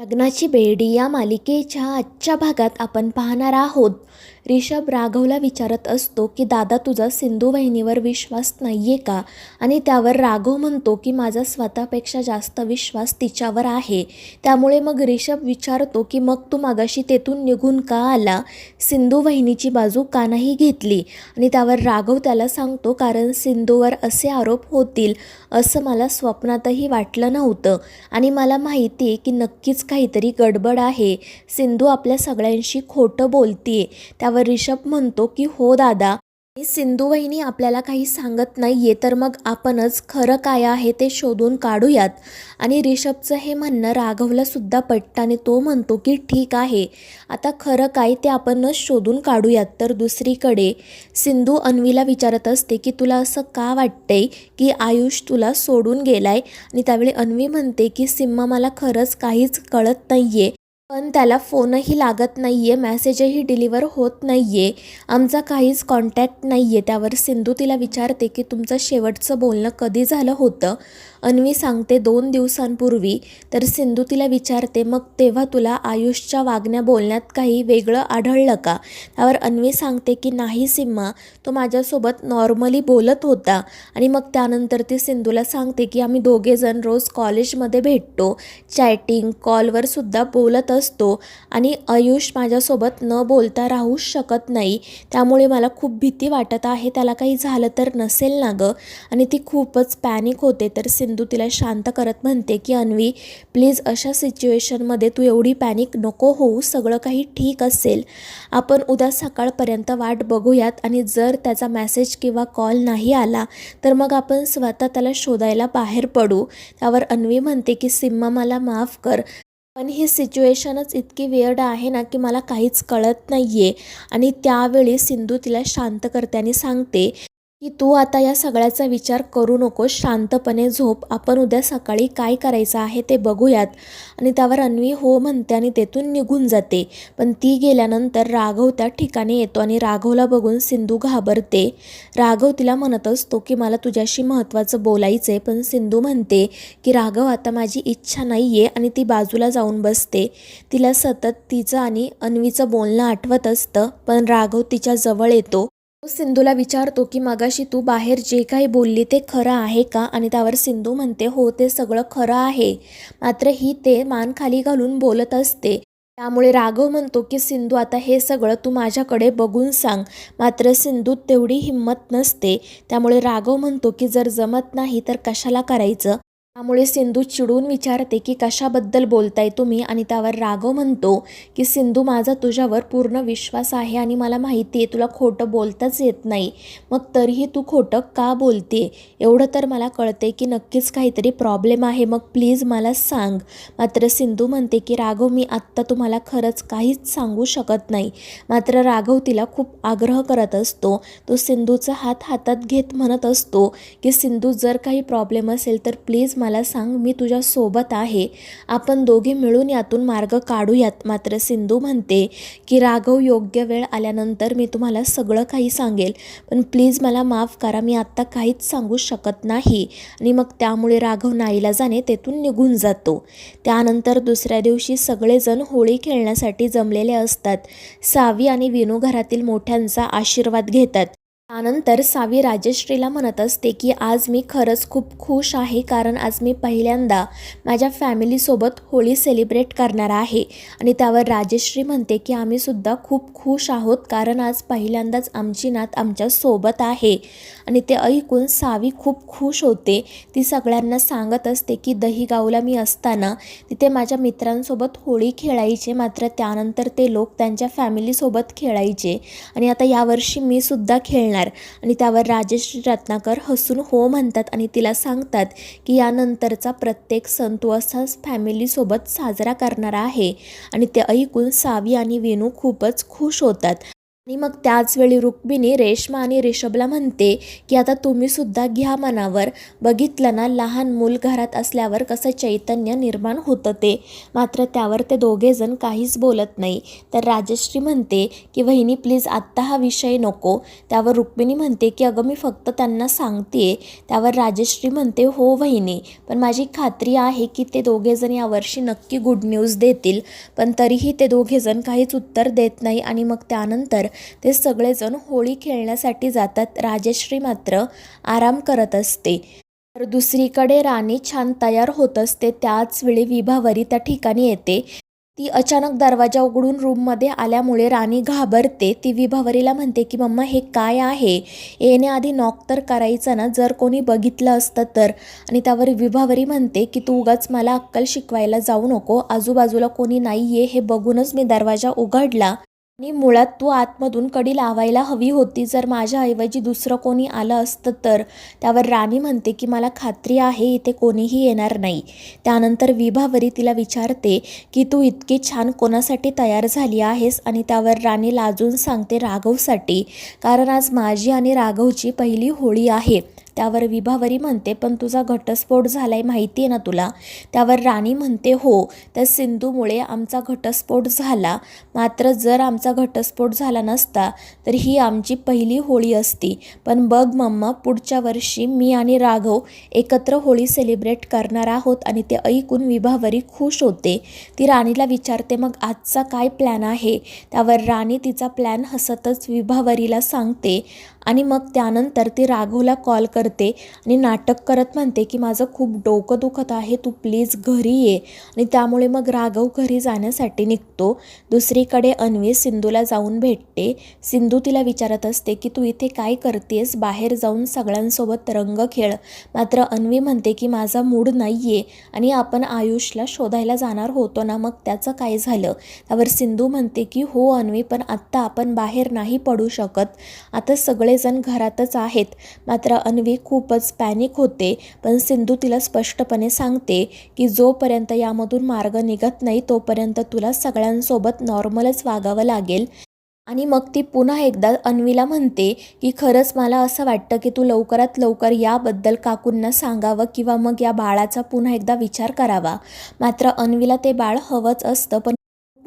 लग्नाची बेडी या मालिकेच्या आजच्या भागात आपण पाहणार आहोत. रिषभ राघवला विचारत असतो की दादा तुझा सिंधू वहिनीवर विश्वास नाही आहे का? आणि त्यावर राघव म्हणतो की माझा स्वतःपेक्षा जास्त विश्वास तिच्यावर आहे. त्यामुळे मग रिषभ विचारतो की मग तू मागाशी तेथून निघून का आला? सिंधू वहिनीची बाजू का नाही घेतली? आणि त्यावर राघव त्याला सांगतो कारण सिंधूवर असे आरोप होतील असं मला स्वप्नातही वाटलं नव्हतं. आणि मला माहिती आहे की नक्कीच काहीतरी गडबड आहे. सिंधू आपल्या सगळ्यांशी खोटं बोलतीये. त्यावर रिषभ म्हणतो की हो दादा सिंधू वहिनी आपल्याला काही सांगत नाही आहे तर मग आपणच खरं काय आहे ते शोधून काढूयात. आणि रिषभचं हे म्हणणं राघवला सुद्धा पटतं आणि तो म्हणतो की ठीक आहे आता खरं काय ते आपणच शोधून काढूयात. तर दुसरीकडे सिंधू अन्वीला विचारत असते की तुला असं का वाटतंय की आयुष तुला सोडून गेलाय? आणि त्यावेळी अन्वी म्हणते की सिम्मा मला खरंच काहीच कळत नाही आहे पण त्याला फोनही लागत नाही आहे मॅसेजही डिलिव्हर होत नाही आहे आमचा काहीच कॉन्टॅक्ट नाही आहे त्यावर सिंधू तिला विचारते की तुमचं शेवटचं बोलणं कधी झालं होतं? अन्वी सांगते दोन दिवसांपूर्वी तर सिंधू तिला विचारते मग तेव्हा तुला आयुषच्या वागण्या बोलण्यात काही वेगळं आढळलं का? त्यावर अन्वी सांगते की नाही सिम्मा तो माझ्यासोबत नॉर्मली बोलत होता आणि मग त्यानंतर ती सिंधूला सांगते की आम्ही दोघेजण रोज कॉलेजमध्ये भेटतो चॅटिंग कॉलवर सुद्धा बोलत असतो आणि आयुष माझ्यासोबत न बोलता राहूच शकत नाही. त्यामुळे मला खूप भीती वाटत आहे त्याला काही झालं तर नसेल ना गं? आणि ती खूपच पॅनिक होते. तर सिंधू सिंधू तिला शांत करत म्हणते की अन्वी प्लीज अशा सिच्युएशनमध्ये तू एवढी पॅनिक नको होऊ सगळं काही ठीक असेल. आपण उद्या सकाळपर्यंत वाट बघूयात आणि जर त्याचा मेसेज किंवा कॉल नाही आला तर मग आपण स्वतः त्याला शोधायला बाहेर पडू. त्यावर अन्वी म्हणते की सिम्मा मला माफ कर. पण ही सिच्युएशनच इतकी वेअर्ड आहे ना की मला काहीच कळत नाही आहे आणि त्यावेळी सिंधू तिला शांत करते आणि सांगते की तू आता या सगळ्याचा विचार करू नकोस. शांतपणे झोप. आपण उद्या सकाळी काय करायचं आहे ते बघूयात. आणि त्यावर अन्वी हो म्हणते आणि तेथून निघून जाते. पण ती गेल्यानंतर राघव त्या ठिकाणी येतो आणि राघवला बघून सिंधू घाबरते. राघव तिला म्हणत असतो की मला तुझ्याशी महत्त्वाचं बोलायचं आहे पण सिंधू म्हणते की राघव आता माझी इच्छा नाही आहे आणि ती बाजूला जाऊन बसते. तिला सतत तिचं आणि अन्वीचं बोलणं आठवत असतं. पण राघव तिच्या जवळ येतो. तो सिंधूला विचारतो की मगाशी तू बाहेर जे काही बोलली ते खरं आहे का? आणि त्यावर सिंधू म्हणते हो ते सगळं खरं आहे. मात्र ही ते मान खाली घालून बोलत असते. त्यामुळे राघव म्हणतो की सिंधू आता हे सगळं तू माझ्याकडे बघून सांग. मात्र सिंधूत तेवढी हिंमत नसते. त्यामुळे राघव म्हणतो की जर जमत नाही तर कशाला करायचं? त्यामुळे सिंधू चिडून विचारते की कशाबद्दल बोलताय तुम्ही? आणि त्यावर राघव म्हणतो की सिंधू माझा तुझ्यावर पूर्ण विश्वास आहे आणि मला माहिती आहे तुला खोटं बोलताच येत नाही. मग तरीही तू खोटं का बोलते एवढं तर मला कळते की नक्कीच काहीतरी प्रॉब्लेम आहे. मग प्लीज मला सांग. मात्र सिंधू म्हणते की राघव मी आत्ता तुम्हाला खरंच काहीच सांगू शकत नाही. मात्र राघव तिला खूप आग्रह करत असतो. तो सिंधूचा हात हातात घेत म्हणत असतो की सिंधू जर काही प्रॉब्लेम असेल तर प्लीज मला सांग मी तुझ्या सोबत आहे. आपण दोघे मिळून यातून मार्ग काढूयात मात्र सिंधू म्हणते की राघव योग्य वेळ आल्यानंतर मी तुम्हाला सगळं काही सांगेल पण प्लीज मला माफ करा मी आत्ता काहीच सांगू शकत नाही. आणि मग त्यामुळे राघव नाईला जाणे तेथून निघून जातो. त्यानंतर दुसऱ्या दिवशी सगळेजण होळी खेळण्यासाठी जमलेले असतात. सावी आणि विनू घरातील मोठ्यांचा आशीर्वाद घेतात. त्यानंतर सावी राजश्रीला म्हणत असते की आज मी खरंच खूप खुश आहे कारण आज मी पहिल्यांदा माझ्या फॅमिलीसोबत होळी सेलिब्रेट करणार आहे. आणि त्यावर राजश्री म्हणते की आम्ही सुद्धा खूप खुश आहोत कारण आज पहिल्यांदाच आमची नात आमच्यासोबत आहे. आणि ते ऐकून सावी खूप खुश होते. ती सगळ्यांना सांगत असते की दहीगावला मी असताना तिथे माझ्या मित्रांसोबत होळी खेळायचे मात्र त्यानंतर ते लोक त्यांच्या फॅमिलीसोबत खेळायचे आणि आता यावर्षी मी सुद्धा येणार आणि त्यावर राजश्री रत्नाकर हसून हो म्हणतात आणि तिला सांगतात की यानंतरचा प्रत्येक सण तो असाच फॅमिलीसोबत साजरा करणार आहे. आणि ते ऐकून सावी आणि वेणू खूपच खुश होतात. आणि मग त्याचवेळी रुक्मिणी रेश्मा आणि रिषभला म्हणते की आता तुम्ही सुद्धा घ्या मनावर. बघितलं ना लहान मूल घरात असल्यावर कसं चैतन्य निर्माण होतं ते. मात्र त्यावर ते दोघेजण काहीच बोलत नाही. तर राजश्री म्हणते की वहिनी प्लीज आत्ता हा विषय नको. त्यावर रुक्मिणी म्हणते की अगं मी फक्त त्यांना सांगते त्यावर राजश्री म्हणते हो वहिनी पण माझी खात्री आहे की ते दोघेजण यावर्षी नक्की गुड न्यूज देतील. पण तरीही ते दोघेजण काहीच उत्तर देत नाही आणि मग त्यानंतर ते सगळेजण होळी खेळण्यासाठी जातात. राजश्री मात्र आराम करत असते. तर दुसरीकडे राणी छान तयार होत असते. त्याच वेळी विभावरी त्या ठिकाणी येते. ती अचानक दरवाजा उघडून रूममध्ये आल्यामुळे राणी घाबरते. ती विभावरीला म्हणते की मम्मा हे काय आहे? येण्याआधी नॉक तर करायचं ना? जर कोणी बघितलं असतं तर. आणि त्यावर विभावरी म्हणते की तू उगाच मला अक्कल शिकवायला जाऊ नको. आजूबाजूला कोणी नाही आहे हे बघूनच मी दरवाजा उघडला. आणि मुळात तू आतमधून कडी लावायला हवी होती. जर माझ्याऐवजी दुसरं कोणी आलं असतं तर? त्यावर राणी म्हणते की मला खात्री आहे इथे कोणीही येणार नाही त्यानंतर विभावरी तिला विचारते की तू इतकी छान कोणासाठी तयार झाली आहेस आणि त्यावर राणी लाजून सांगते राघवसाठी. कारण आज माझी आणि राघवची पहिली होळी आहे. त्यावर विभावरी म्हणते पण तुझा घटस्फोट झाला आहे माहिती आहे ना तुला त्यावर राणी म्हणते हो त्या सिंधूमुळे आमचा घटस्फोट झाला. मात्र जर आमचा घटस्फोट झाला नसता तर ही आमची पहिली होळी असती. पण बघ मम्मा पुढच्या वर्षी मी आणि राघव एकत्र होळी सेलिब्रेट करणार आहोत आणि ते ऐकून विभावरी खुश होते. ती राणीला विचारते मग आजचा काय प्लॅन आहे त्यावर राणी तिचा प्लॅन हसतच विभावरीला सांगते आणि मग त्यानंतर ती राघवला कॉल करते आणि नाटक करत म्हणते की माझं खूप डोकं दुखत आहे तू प्लीज घरी ये. आणि त्यामुळे मग राघव घरी जाण्यासाठी निघतो. दुसरीकडे अन्वी सिंधूला जाऊन भेटते. सिंधू तिला विचारत असते की तू इथे काय करतेस? बाहेर जाऊन सगळ्यांसोबत रंग खेळ. मात्र अन्वी म्हणते की माझा मूड नाही आहे आणि आपण आयुषला शोधायला जाणार होतो ना मग त्याचं काय झालं? त्यावर सिंधू म्हणते की हो अन्वी पण आत्ता आपण बाहेर नाही पडू शकत. आता सगळे सगळेजण घरातच आहेत. मात्र अन्वी खूपच पॅनिक होते. पण सिंधू तिला स्पष्टपणे सांगते की जोपर्यंत यामधून मार्ग निघत नाही तोपर्यंत तुला सगळ्यांसोबत नॉर्मलच वागावं लागेल. आणि मग ती पुन्हा एकदा अन्वीला म्हणते की खरंच मला असं वाटतं की तू लवकरात लवकर याबद्दल काकूंना सांगावं किंवा मग या बाळाचा पुन्हा एकदा विचार करावा. मात्र अन्वीला ते बाळ हवंच असतं पण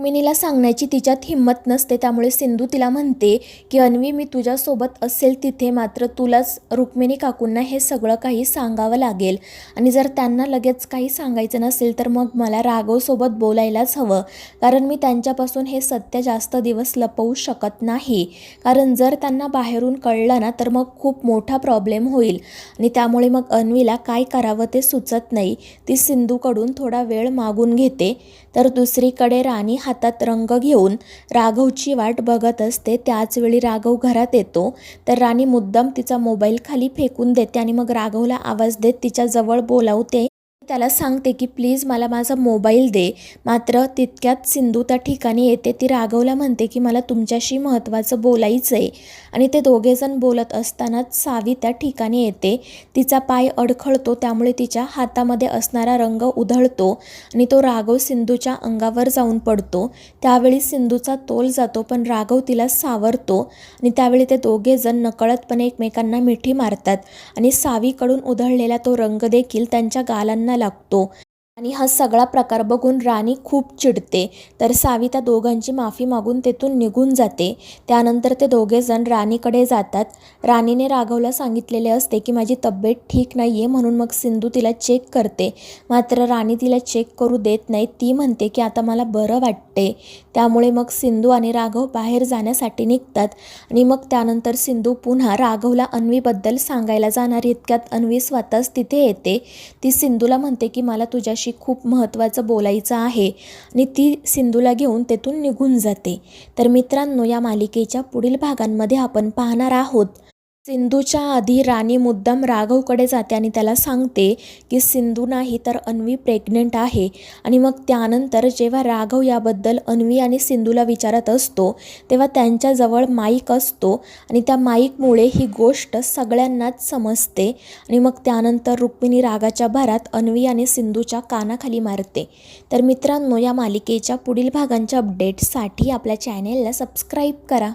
रुक्मिणीला सांगण्याची तिच्यात हिंमत नसते त्यामुळे सिंधू तिला म्हणते की अन्वी मी तुझ्यासोबत असेल तिथे मात्र तुलाच रुक्मिणी काकूंना हे सगळं काही सांगावं लागेल. आणि जर त्यांना लगेच काही सांगायचं नसेल तर मग मला राघवसोबत बोलायलाच हवं कारण मी त्यांच्यापासून हे सत्य जास्त दिवस लपवू शकत नाही. कारण जर त्यांना बाहेरून कळलं ना तर मग खूप मोठा प्रॉब्लेम होईल. आणि त्यामुळे मग अन्वीला काय करावं ते सुचत नाही. ती सिंधूकडून थोडा वेळ मागून घेते. तर दुसरीकडे राणी हातात रंग घेऊन राघवची वाट बघत असते. त्याचवेळी राघव घरात येतो. तर राणी मुद्दाम तिचा मोबाईल खाली फेकून देते आणि मग राघवला आवाज देत तिच्याजवळ बोलावते. त्याला सांगते की प्लीज मला माझा मोबाईल दे. मात्र तितक्यात सिंधू त्या ठिकाणी येते. ती राघवला म्हणते की मला तुमच्याशी महत्त्वाचं बोलायचं आहे आणि ते दोघेजण बोलत असतानाच सावी त्या ठिकाणी येते. तिचा पाय अडखळतो त्यामुळे तिच्या हातामध्ये असणारा रंग उधळतो आणि तो राघव सिंधूच्या अंगावर जाऊन पडतो. त्यावेळी सिंधूचा तोल जातो पण राघव तिला सावरतो आणि त्यावेळी ते दोघेजण नकळतपणे एकमेकांना मिठी मारतात आणि सावीकडून उधळलेला तो रंग देखील त्यांच्या गालांना लागतो. आणि हा सगळा प्रकार बघून राणी खूप चिडते. तर सावी त्या दोघांची माफी मागून तेथून निघून जाते. त्यानंतर ते दोघेजण राणीकडे जातात. राणीने राघवला सांगितलेले असते की माझी तब्येत ठीक नाही आहे म्हणून मग सिंधू तिला चेक करते. मात्र राणी तिला चेक करू देत नाही. ती म्हणते की आता मला बरं वाटते त्यामुळे मग सिंधू आणि राघव बाहेर जाण्यासाठी निघतात. आणि मग त्यानंतर सिंधू पुन्हा राघवला अन्वीबद्दल सांगायला जाणार. इतक्यात अन्वी स्वतःच तिथे येते. ती सिंधूला म्हणते की मला तुझ्याशी खूप महत्त्वाचं बोलायचं आहे. आणि ती सिंधूला घेऊन तेथून निघून जाते. तर मित्रांनो या मालिकेच्या पुढील भागांमध्ये आपण पाहणार आहोत. सिंधूच्या आधी राणी मुद्दाम राघवकडे जाते आणि त्याला सांगते की सिंधू नाही तर अन्वी प्रेग्नेंट आहे. आणि मग त्यानंतर जेव्हा राघव याबद्दल अन्वी आणि सिंधूला विचारत असतो तेव्हा त्यांच्याजवळ माईक असतो आणि त्या माईकमुळे ही गोष्ट सगळ्यांनाच समजते. आणि मग त्यानंतर रुक्मिणी रागाच्या भरात अन्वी आणि सिंधूच्या कानाखाली मारते. तर मित्रांनो या मालिकेच्या पुढील भागांच्या अपडेट्ससाठी आपल्या चॅनेलला सबस्क्राईब करा.